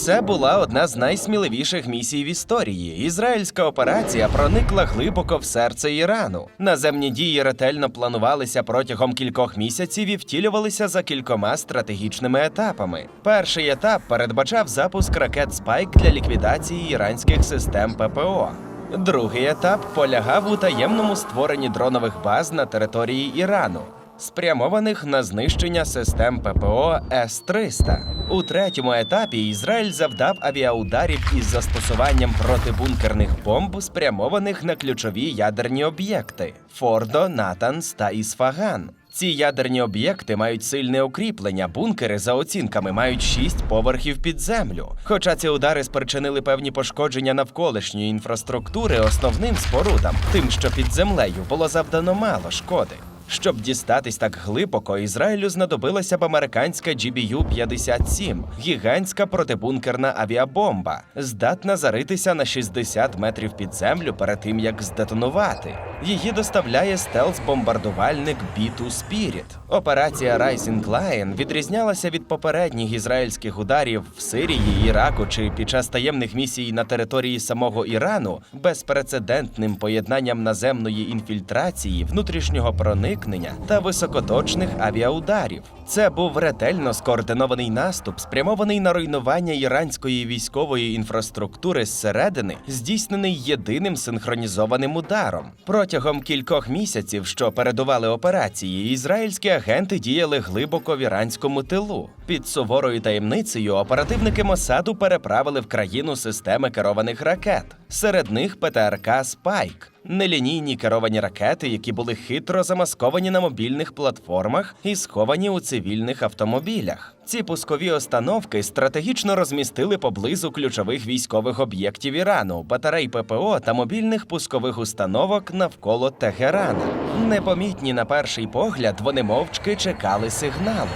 Це була одна з найсміливіших місій в історії. Ізраїльська операція проникла глибоко в серце Ірану. Наземні дії ретельно планувалися протягом кількох місяців і втілювалися за кількома стратегічними етапами. Перший етап передбачав запуск ракет Спайк для ліквідації іранських систем ППО. Другий етап полягав у таємному створенні дронових баз на території Ірану спрямованих на знищення систем ППО С-300. У третьому етапі Ізраїль завдав авіаударів із застосуванням протибункерних бомб, спрямованих на ключові ядерні об'єкти Фордо, Натанс та Ісфаган. Ці ядерні об'єкти мають сильне укріплення. Бункери за оцінками мають шість поверхів під землю. Хоча ці удари спричинили певні пошкодження навколишньої інфраструктури основним спорудам, тим, що під землею було завдано мало шкоди. Щоб дістатись так глибоко, Ізраїлю знадобилася б американська GBU-57 – гігантська протибункерна авіабомба, здатна заритися на 60 метрів під землю перед тим, як здетонувати. Її доставляє стелс-бомбардувальник B-2 Spirit. Операція Rising Lion відрізнялася від попередніх ізраїльських ударів в Сирії, Іраку чи під час таємних місій на території самого Ірану безпрецедентним поєднанням наземної інфільтрації, внутрішнього проникнення та високоточних авіаударів. Це був ретельно скоординований наступ, спрямований на руйнування іранської військової інфраструктури зсередини, здійснений єдиним синхронізованим ударом. Протягом кількох місяців, що передували операції, ізраїльські агенти діяли глибоко в іранському тилу. Під суворою таємницею оперативники Мосаду переправили в країну системи керованих ракет. Серед них ПТРК Спайк. Нелінійні керовані ракети, які були хитро замасковані на мобільних платформах і сховані у цивільних автомобілях. Ці пускові установки стратегічно розмістили поблизу ключових військових об'єктів Ірану, батарей ППО та мобільних пускових установок навколо Тегерана. Непомітні на перший погляд, вони мовчки чекали сигналу.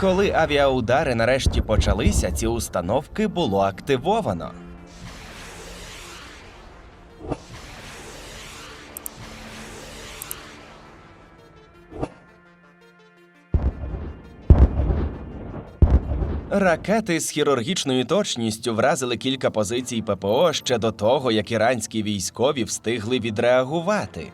Коли авіаудари нарешті почалися, ці установки було активовано. Ракети з хірургічною точністю вразили кілька позицій ППО ще до того, як іранські військові встигли відреагувати.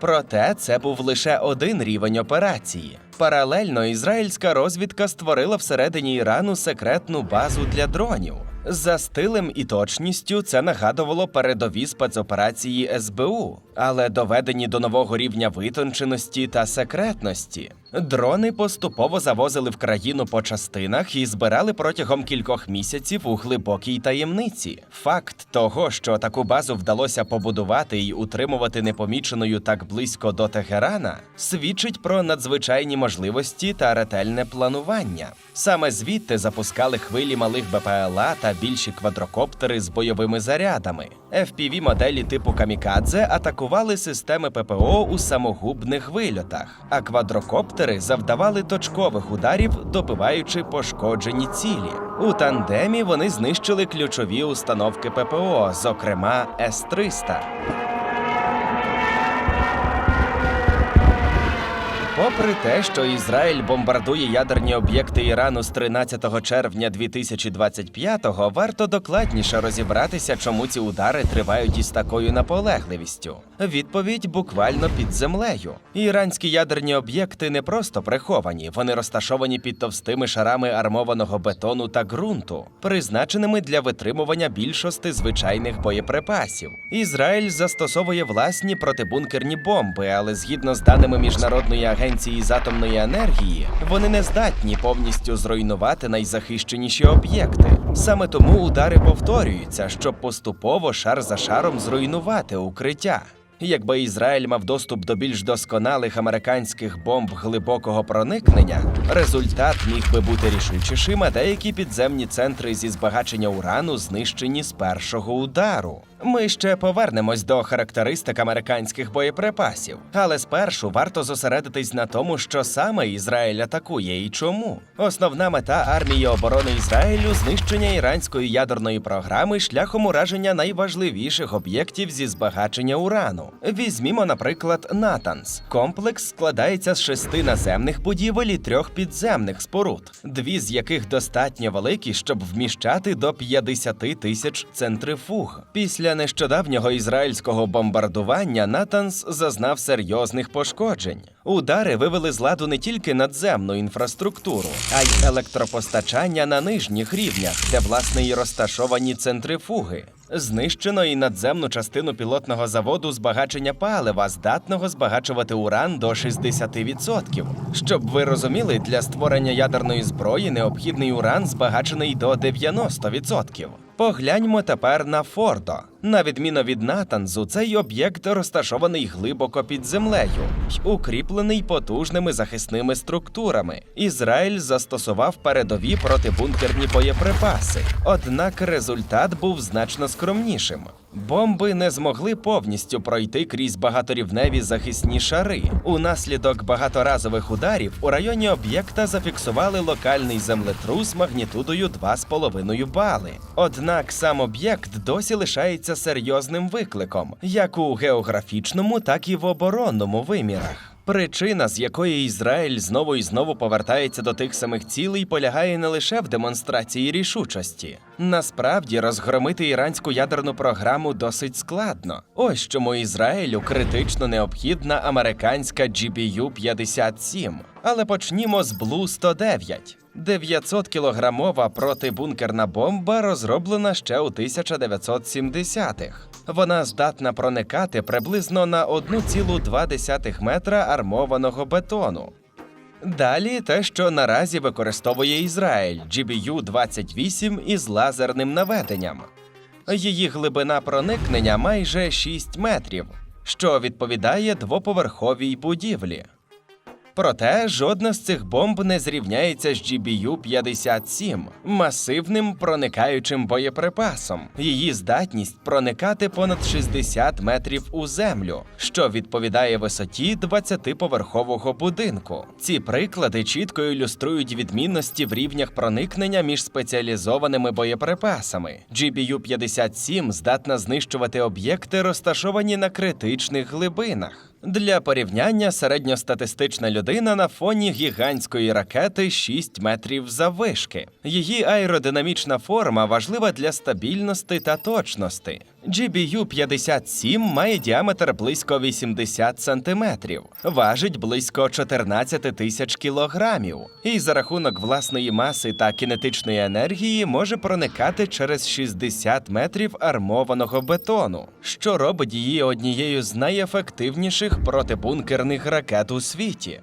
Проте це був лише один рівень операції. Паралельно ізраїльська розвідка створила всередині Ірану секретну базу для дронів. За стилем і точністю це нагадувало передові спецоперації СБУ, але доведені до нового рівня витонченості та секретності. Дрони поступово завозили в країну по частинах і збирали протягом кількох місяців у глибокій таємниці. Факт того, що таку базу вдалося побудувати і утримувати непоміченою так близько до Тегерана, свідчить про надзвичайні можливості та ретельне планування. Саме звідти запускали хвилі малих БПЛА та більші квадрокоптери з бойовими зарядами. fpv моделі типу Камікадзе атакували системи ППО у самогубних вильотах, а квадрокоптери завдавали точкових ударів, добиваючи пошкоджені цілі. У тандемі вони знищили ключові установки ППО, зокрема С-300. Попри те, що Ізраїль бомбардує ядерні об'єкти Ірану з 13 червня 2025-го, варто докладніше розібратися, чому ці удари тривають із такою наполегливістю. Відповідь буквально під землею. Іранські ядерні об'єкти не просто приховані, вони розташовані під товстими шарами армованого бетону та ґрунту, призначеними для витримування більшості звичайних боєприпасів. Ізраїль застосовує власні протибункерні бомби, але згідно з даними міжнародної агенції з атомної енергії, вони не здатні повністю зруйнувати найзахищеніші об'єкти. Саме тому удари повторюються, щоб поступово шар за шаром зруйнувати укриття. Якби Ізраїль мав доступ до більш досконалих американських бомб глибокого проникнення, результат міг би бути рішучішим, а деякі підземні центри зі збагачення урану знищені з першого удару. Ми ще повернемось до характеристик американських боєприпасів, але спершу варто зосередитись на тому, що саме Ізраїль атакує і чому. Основна мета армії оборони Ізраїлю знищення іранської ядерної програми шляхом ураження найважливіших об'єктів зі збагачення урану. Візьмімо, наприклад, Натанс. Комплекс складається з шести наземних будівель і трьох підземних споруд, дві з яких достатньо великі, щоб вміщати до 50 тисяч центрифуг. Після нещодавнього ізраїльського бомбардування Натанс зазнав серйозних пошкоджень. Удари вивели з ладу не тільки надземну інфраструктуру, а й електропостачання на нижніх рівнях, де власне і розташовані центрифуги. Знищено і надземну частину пілотного заводу збагачення палива, здатного збагачувати уран до 60%. Щоб ви розуміли, для створення ядерної зброї необхідний уран збагачений до 90%. Погляньмо тепер на Фордо. На відміну від Натанзу, цей об'єкт розташований глибоко під землею й укріплений потужними захисними структурами. Ізраїль застосував передові протибункерні боєприпаси. Однак результат був значно скромнішим. Бомби не змогли повністю пройти крізь багаторівневі захисні шари. Унаслідок багаторазових ударів у районі об'єкта зафіксували локальний землетрус магнітудою 2,5 бали. Однак сам об'єкт досі лишається серйозним викликом, як у географічному, так і в оборонному вимірах. Причина, з якої Ізраїль знову і знову повертається до тих самих цілей, полягає не лише в демонстрації рішучості. Насправді розгромити іранську ядерну програму досить складно. Ось чому Ізраїлю критично необхідна американська GBU-57. Але почнімо з Блу 109 900-кілограмова протибункерна бомба розроблена ще у 1970-х. Вона здатна проникати приблизно на 1,2 метра армованого бетону. Далі те, що наразі використовує Ізраїль GBU-28 із лазерним наведенням. Її глибина проникнення майже 6 метрів, що відповідає двоповерховій будівлі. Проте жодна з цих бомб не зрівняється з GBU-57 масивним проникаючим боєприпасом. Її здатність проникати понад 60 метрів у землю, що відповідає висоті 20-поверхового будинку. Ці приклади чітко ілюструють відмінності в рівнях проникнення між спеціалізованими боєприпасами. GBU-57 здатна знищувати об'єкти, розташовані на критичних глибинах. Для порівняння середньостатистична людина на фоні гігантської ракети 6 метрів заввишки. Її аеродинамічна форма важлива для стабільності та точності. GBU-57 має діаметр близько 80 сантиметрів, важить близько 14 тисяч кілограмів, і за рахунок власної маси та кінетичної енергії може проникати через 60 метрів армованого бетону, що робить її однією з найефективніших протибункерних ракет у світі.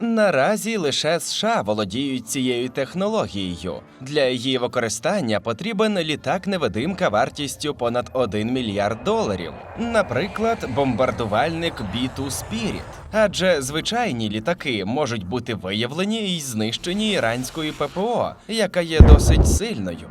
Наразі лише США володіють цією технологією. Для її використання потрібен літак-невидимка вартістю понад 1 мільярд доларів, наприклад, бомбардувальник B-2 Spirit. Адже звичайні літаки можуть бути виявлені і знищені іранською ППО, яка є досить сильною.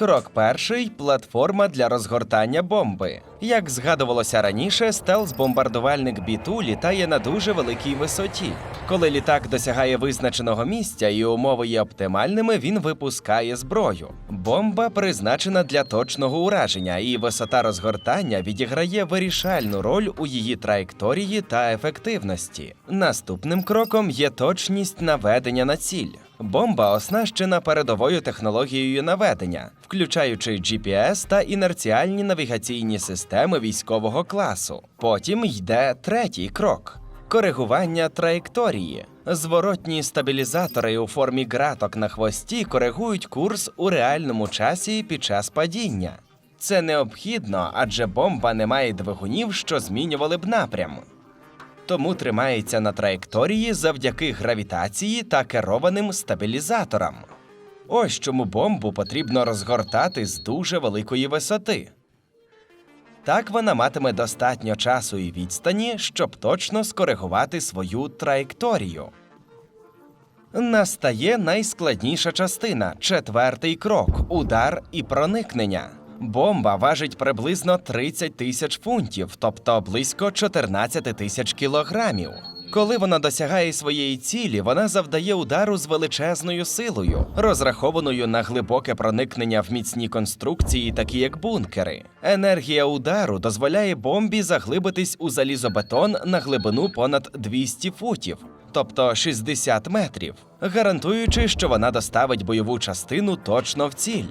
Крок перший платформа для розгортання бомби. Як згадувалося раніше, стелс-бомбардувальник Біту літає на дуже великій висоті. Коли літак досягає визначеного місця і умови є оптимальними, він випускає зброю. Бомба призначена для точного ураження, і висота розгортання відіграє вирішальну роль у її траєкторії та ефективності. Наступним кроком є точність наведення на ціль. Бомба оснащена передовою технологією наведення, включаючи GPS та інерціальні навігаційні системи військового класу. Потім йде третій крок. Коригування траєкторії. Зворотні стабілізатори у формі ґраток на хвості коригують курс у реальному часі під час падіння. Це необхідно, адже бомба не має двигунів, що змінювали б напрям тому тримається на траєкторії завдяки гравітації та керованим стабілізаторам. Ось чому бомбу потрібно розгортати з дуже великої висоти. Так вона матиме достатньо часу і відстані, щоб точно скоригувати свою траєкторію. Настає найскладніша частина четвертий крок удар і проникнення. Бомба важить приблизно 30 тисяч фунтів, тобто близько 14 тисяч кілограмів. Коли вона досягає своєї цілі, вона завдає удару з величезною силою, розрахованою на глибоке проникнення в міцні конструкції, такі як бункери. Енергія удару дозволяє бомбі заглибитись у залізобетон на глибину понад 200 футів, тобто 60 метрів, гарантуючи, що вона доставить бойову частину точно в ціль.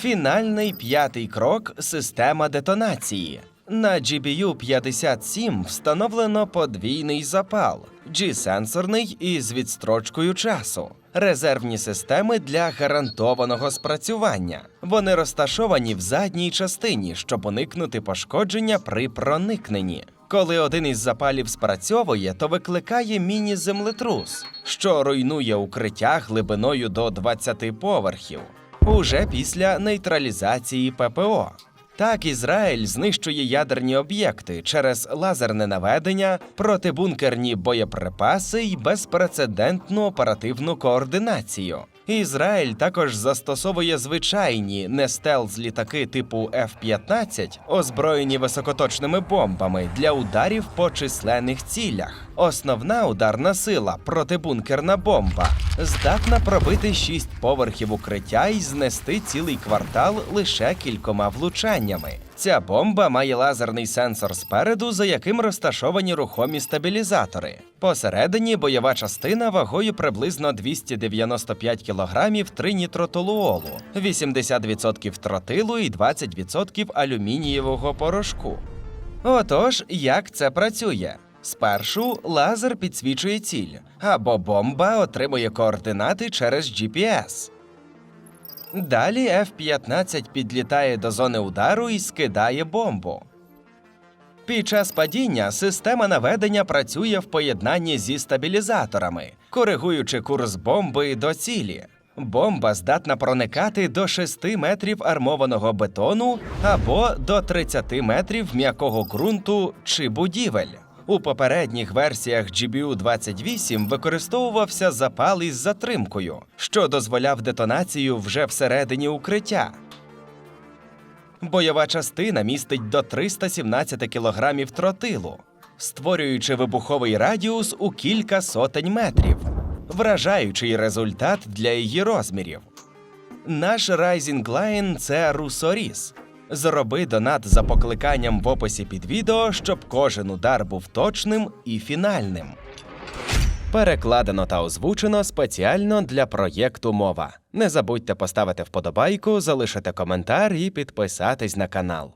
Фінальний п'ятий крок система детонації. На GBU 57 встановлено подвійний запал, G-сенсорний із відстрочкою часу. Резервні системи для гарантованого спрацювання. Вони розташовані в задній частині, щоб уникнути пошкодження при проникненні. Коли один із запалів спрацьовує, то викликає міні-землетрус, що руйнує укриття глибиною до 20 поверхів уже після нейтралізації ППО. Так Ізраїль знищує ядерні об'єкти через лазерне наведення, протибункерні боєприпаси і безпрецедентну оперативну координацію. Ізраїль також застосовує звичайні не стелз літаки типу F-15, озброєні високоточними бомбами для ударів по численних цілях. Основна ударна сила протибункерна бомба здатна пробити шість поверхів укриття і знести цілий квартал лише кількома влучаннями. Ця бомба має лазерний сенсор спереду, за яким розташовані рухомі стабілізатори. Посередині бойова частина вагою приблизно 295 кг тринітротолуолу, 80% тротилу і 20% алюмінієвого порошку. Отож, як це працює? Спершу лазер підсвічує ціль, або бомба отримує координати через GPS. Далі F-15 підлітає до зони удару і скидає бомбу. Під час падіння система наведення працює в поєднанні зі стабілізаторами, коригуючи курс бомби до цілі. Бомба здатна проникати до 6 метрів армованого бетону або до 30 метрів м'якого ґрунту чи будівель. У попередніх версіях GBU-28 використовувався запал із затримкою, що дозволяв детонацію вже всередині укриття. Бойова частина містить до 317 кілограмів тротилу, створюючи вибуховий радіус у кілька сотень метрів, вражаючий результат для її розмірів. Наш Rising Line – це Русоріс. Зроби донат за покликанням в описі під відео, щоб кожен удар був точним і фінальним. Перекладено та озвучено спеціально для проєкту мова. Не забудьте поставити вподобайку, залишити коментар і підписатись на канал.